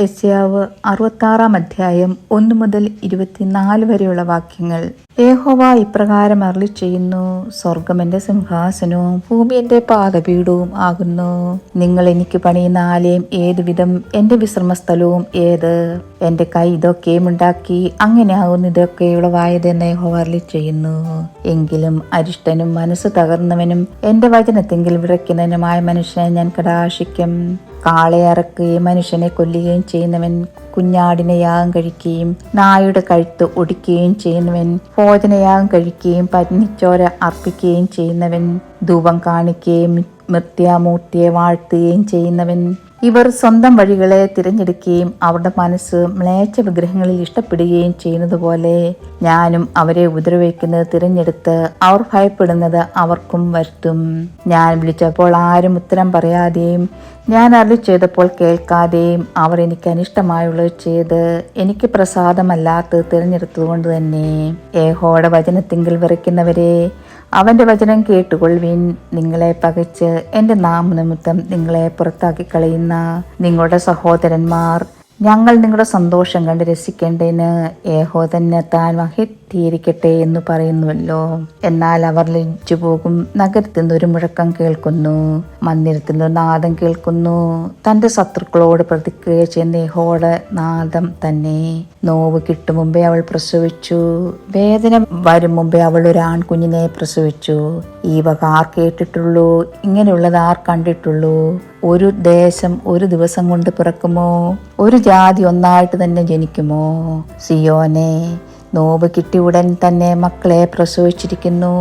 എസ്യാവ് അറുപത്താറാം അധ്യായം ഒന്ന് മുതൽ ഇരുപത്തിനാല് വരെയുള്ള വാക്യങ്ങൾ. ഏഹോവ ഇപ്രകാരം അരളി ചെയ്യുന്നു സ്വർഗം സിംഹാസനവും ഭൂമി എന്റെ പാദപീഠവും ആകുന്നു. നിങ്ങൾ എനിക്ക് പണിയുന്ന ആലയം ഏതുവിധം എന്റെ വിശ്രമസ്ഥലവും ഏത്? എന്റെ കൈ ഇതൊക്കെയും ഉണ്ടാക്കി അങ്ങനെയാകുന്നു ഇതൊക്കെ ഉളവായതെന്ന് യഹോവ അരളി ചെയ്യുന്നു. എങ്കിലും അരിഷ്ടനും മനസ്സ് തകർന്നവനും എന്റെ വചനത്തെങ്കിൽ വിറയ്ക്കുന്നതിനുമായ മനുഷ്യനെ ഞാൻ കടാശിക്കും കാളയെ അറക്കുകയും മനുഷ്യനെ കൊല്ലുകയും ചെയ്യുന്നവൻ കുഞ്ഞാടിനെ യാഗം കഴിക്കുകയും നായുടെ കഴുത്ത് ഒടിക്കുകയും ചെയ്യുന്നവൻ ഭോജനയാഗം കഴിക്കുകയും പന്നിച്ചോര അർപ്പിക്കുകയും ചെയ്യുന്നവൻ ധൂപം കാണിക്കുകയും മൃത്യാമൂർത്തിയെ വാഴ്ത്തുകയും ചെയ്യുന്നവൻ ഇവർ സ്വന്തം വഴികളെ തിരഞ്ഞെടുക്കുകയും അവരുടെ മനസ്സ് മ്ലേച്ഛ വിഗ്രഹങ്ങളിൽ ഇഷ്ടപ്പെടുകയും ചെയ്യുന്നത് പോലെ ഞാനും അവരെ ഉപദ്രവിക്കുന്നത് തിരഞ്ഞെടുത്ത് അവർ ഭയപ്പെടുന്നത് അവർക്കും വരുത്തും. ഞാൻ വിളിച്ചപ്പോൾ ആരും ഉത്തരം പറയാതെയും ഞാൻ അറിവ് ചെയ്തപ്പോൾ കേൾക്കാതെയും അവർ എനിക്ക് അനിഷ്ടമായുള്ളത് ചെയ്ത് എനിക്ക് പ്രസാദമല്ലാത്തത് തിരഞ്ഞെടുത്തതുകൊണ്ട് തന്നെ. ഏഹോടെ വചനത്തിങ്കിൽ വിറയ്ക്കുന്നവരെ അവന്റെ വചനം കേട്ടുകൊള്ളുവിൻ. നിങ്ങളെ പകച്ച് എന്റെ നാമനിമിത്തം നിങ്ങളെ പുറത്താക്കി കളയുന്ന നിങ്ങളുടെ സഹോദരന്മാർ ഞങ്ങൾ നിങ്ങളുടെ സന്തോഷം കണ്ട് രസിക്കേണ്ടതിന് ഏഹോ തന്നെ താൻ മഹത്തീകരിക്കട്ടെ എന്ന് പറയുന്നുവല്ലോ. എന്നാൽ അവർ ലജ്ജു പോകും നഗരത്തിൽ നിന്ന് ഒരു മുഴക്കം കേൾക്കുന്നു മന്ദിരത്തിൽ നിന്ന് നാദം കേൾക്കുന്നു. തന്റെ ശത്രുക്കളോട് പ്രതിക്രിയ ചെയ്യുന്ന ഏഹോടെ നാദം തന്നെ. നോവ് കിട്ടും മുമ്പേ അവൾ പ്രസവിച്ചു വേദന വരും മുമ്പേ അവൾ ഒരു ആൺകുഞ്ഞിനെ പ്രസവിച്ചു. ഈ വക ആർ കേട്ടിട്ടുള്ളൂ ഇങ്ങനെയുള്ളത് ആർ കണ്ടിട്ടുള്ളൂ? ഒരു ദേശം ഒരു ദിവസം കൊണ്ട് പിറക്കുമോ? ഒരു ജാതി ഒന്നായിട്ട് തന്നെ ജനിക്കുമോ? സിയോനെ നോവ് കിട്ടി ഉടൻ തന്നെ മക്കളെ പ്രസവിച്ചിരിക്കുന്നു.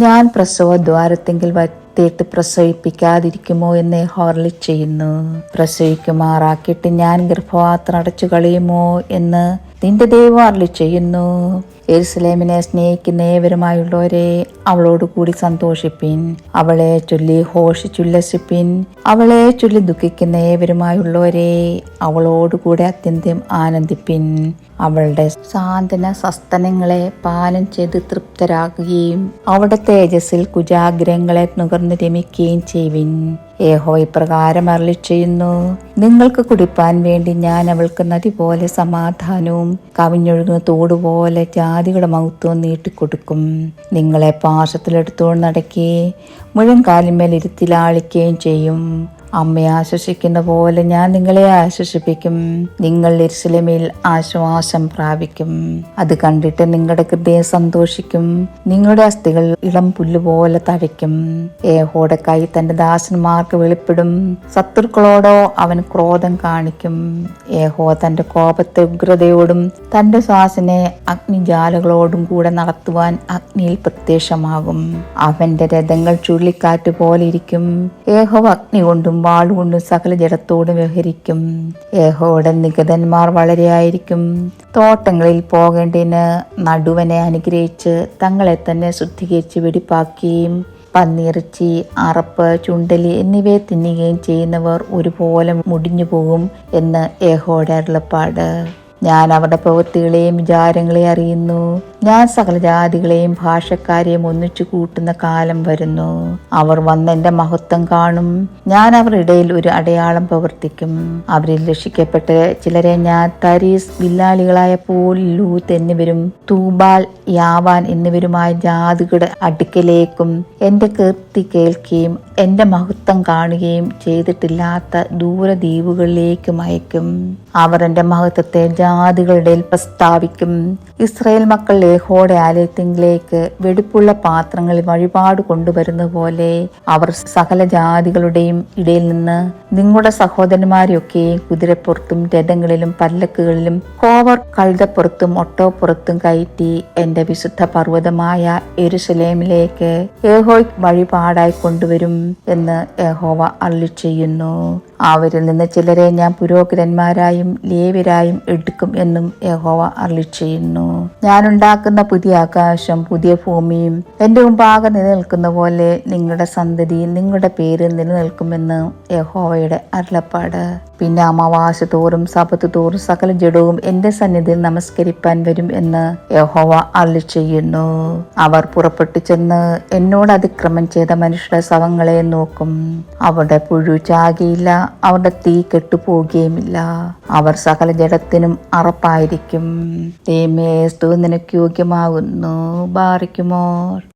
ഞാൻ പ്രസവ ദ്വാരത്തെങ്കിൽ വത്തിയിട്ട് പ്രസവിപ്പിക്കാതിരിക്കുമോ എന്ന് ഹോർലി ചെയ്യുന്നു. പ്രസവിക്കുമാറാക്കിയിട്ട് ഞാൻ ഗർഭപാത്രം അടച്ചു കളയുമോ എന്ന് നിന്റെ ദൈവം അരളി ചെയ്യുന്നു. എരുസലേമിനെ സ്നേഹിക്കുന്ന ഏവരുമായുള്ളവരെ അവളോട് കൂടി സന്തോഷിപ്പിൻ. അവളെ ചൊല്ലി ഹോഷിച്ചുല്ലസിപ്പിൻ അവളെ ചൊല്ലി ദുഃഖിക്കുന്ന ഏവരുമായുള്ളവരെ അവളോട് കൂടെ അത്യന്തം ആനന്ദിപ്പിൻ. അവളുടെ സാന്ത്വന സസ്തനങ്ങളെ പാലം ചെയ്ത് തൃപ്തരാകുകയും അവളുടെ തേജസ്സിൽ കുജാഗ്രഹങ്ങളെ നുകർന്ന് രമിക്കുകയും ചെയ്യുവിൻ. ഏഹോ ഇപ്രകാരം അരളി ചെയ്യുന്നു. നിങ്ങൾക്ക് കുടിപ്പാൻ വേണ്ടി ഞാൻ അവൾക്ക് നദി പോലെ സമാധാനവും കവിഞ്ഞൊഴുകുന്ന തോടുപോലെ ജാതികളുടെ മഹത്വം നീട്ടിക്കൊടുക്കും. നിങ്ങളെ പാശത്തിലെടുത്തോണ്ട് നടക്കി. മുഴങ്കാലിന്മേൽ ഇരുത്തിലാളിക്കുകയും ചെയ്യും. അമ്മയെ ആശ്വസിക്കുന്ന പോലെ ഞാൻ നിങ്ങളെ ആശ്വസിപ്പിക്കും. നിങ്ങൾ എരിശിലമേൽ ആശ്വാസം പ്രാപിക്കും. അത് കണ്ടിട്ട് നിങ്ങളുടെ ഹൃദയം സന്തോഷിക്കും. നിങ്ങളുടെ അസ്ഥികൾ ഇളം പുല്ലുപോലെ തഴയ്ക്കും. ഏഹോടെ കൈ തന്റെ ദാസന്മാർക്ക് വെളിപ്പെടും. ശത്രുക്കളോടോ അവൻ ക്രോധം കാണിക്കും. ഏഹോ തന്റെ കോപത്തെ ഉഗ്രതയോടും തന്റെ ശ്വാസിനെ അഗ്നിജാലകളോടും കൂടെ നടത്തുവാൻ അഗ്നിയിൽ പ്രത്യക്ഷമാകും. അവന്റെ രഥങ്ങൾ ചുഴലിക്കാറ്റ് പോലെ ഇരിക്കും. ഏഹോ അഗ്നി കൊണ്ടും വാളുകൊണ്ടും സകല ജഡത്തോടും വ്യവഹരിക്കും. ഏഹോയുടെ നികതന്മാർ വളരെയായിരിക്കും തോട്ടങ്ങളിൽ പോകേണ്ടതിന് നടുവനെ അനുഗ്രഹിച്ച് തങ്ങളെ തന്നെ ശുദ്ധീകരിച്ച് വെടിപ്പാക്കുകയും പന്നിയിറച്ചി അറപ്പ് ചുണ്ടലി എന്നിവയെ തിന്നുകയും ചെയ്യുന്നവർ ഒരുപോലെ മുടിഞ്ഞു പോകും എന്ന് യഹോടെ അരുളപ്പാട്. ഞാൻ അവരുടെ പ്രവൃത്തികളെയും വിചാരങ്ങളെയും അറിയുന്നു. ഞാൻ സകല ജാതികളെയും ഭാഷക്കാരെയും ഒന്നിച്ചു കൂട്ടുന്ന കാലം വരുന്നു. അവർ വന്ന് എന്റെ മഹത്വം കാണും. ഞാൻ അവരുടെ ഇടയിൽ ഒരു അടയാളം പ്രവർത്തിക്കും. അവരിൽ രക്ഷിക്കപ്പെട്ട് ചിലരെ ഞാൻ തരീസ് വില്ലാളികളായ പോൽ ലൂത്ത് എന്നിവരും തൂബാൽ യാവാൻ എന്നിവരുമായ ജാതികളുടെ അടുക്കലേക്കും എന്റെ കീർത്തി കേൾക്കുകയും എന്റെ മഹത്വം കാണുകയും ചെയ്തിട്ടില്ലാത്ത ദൂരദ്വീപുകളിലേക്കും അയക്കും. അവർ എന്റെ മഹത്വത്തെ ജാതികളുടെ പ്രസ്താവിക്കും. ഇസ്രയേൽ മക്കൾ ലേഹോടെ ആലയത്തിങ്കിലേക്ക് വെടിപ്പുള്ള പാത്രങ്ങളിൽ വഴിപാട് കൊണ്ടുവരുന്ന പോലെ അവർ സകല ജാതികളുടെയും ഇടയിൽ നിന്ന് നിങ്ങളുടെ സഹോദരന്മാരെയൊക്കെ കുതിരപ്പുറത്തും രഥങ്ങളിലും പല്ലക്കുകളിലും കോവർ കഴുതപ്പുറത്തും ഒട്ടോപ്പുറത്തും കയറ്റി എന്റെ വിശുദ്ധ പർവതമായ എരുസലേമിലേക്ക് ഏഹോയ് വഴിപാടായി കൊണ്ടുവരും എന്ന് ഏഹോവ അള്ളി ചെയ്യുന്നു. അവരിൽ നിന്ന് ചിലരെ ഞാൻ പുരോഹിതന്മാരായും ലേവ്യരായും എടുക്കും എന്നും യഹോവ അറി ചെയ്യുന്നു. ഞാൻ ഉണ്ടാക്കുന്ന പുതിയ ആകാശം പുതിയ ഭൂമിയും എന്റെ മുമ്പാകെ നിലനിൽക്കുന്ന പോലെ നിങ്ങളുടെ സന്തതി നിങ്ങളുടെ പേര് നിലനിൽക്കുമെന്ന് യഹോവയുടെ അരുളപ്പാട്. പിന്നെ അമാവാസ തോറും സപത്ത് തോറും സകല ജഡവും എന്റെ സന്നിധിയിൽ നമസ്കരിപ്പാൻ വരും എന്ന് യഹോവ അറി ചെയ്യുന്നു. അവർ പുറപ്പെട്ടു ചെന്ന് എന്നോട് അതിക്രമം ചെയ്ത മനുഷ്യരുടെ ശവങ്ങളെ നോക്കും. അവിടെ പുഴു ചാകിയില്ല അവരുടെ തീ കെട്ടുപോകുകയുമില്ല അവർ സകല ജഡത്തിനും അറപ്പായിരിക്കും. തീമേസ്തു നിനക്ക് യോഗ്യമാകുന്നു. ബാറിക്കുമോർ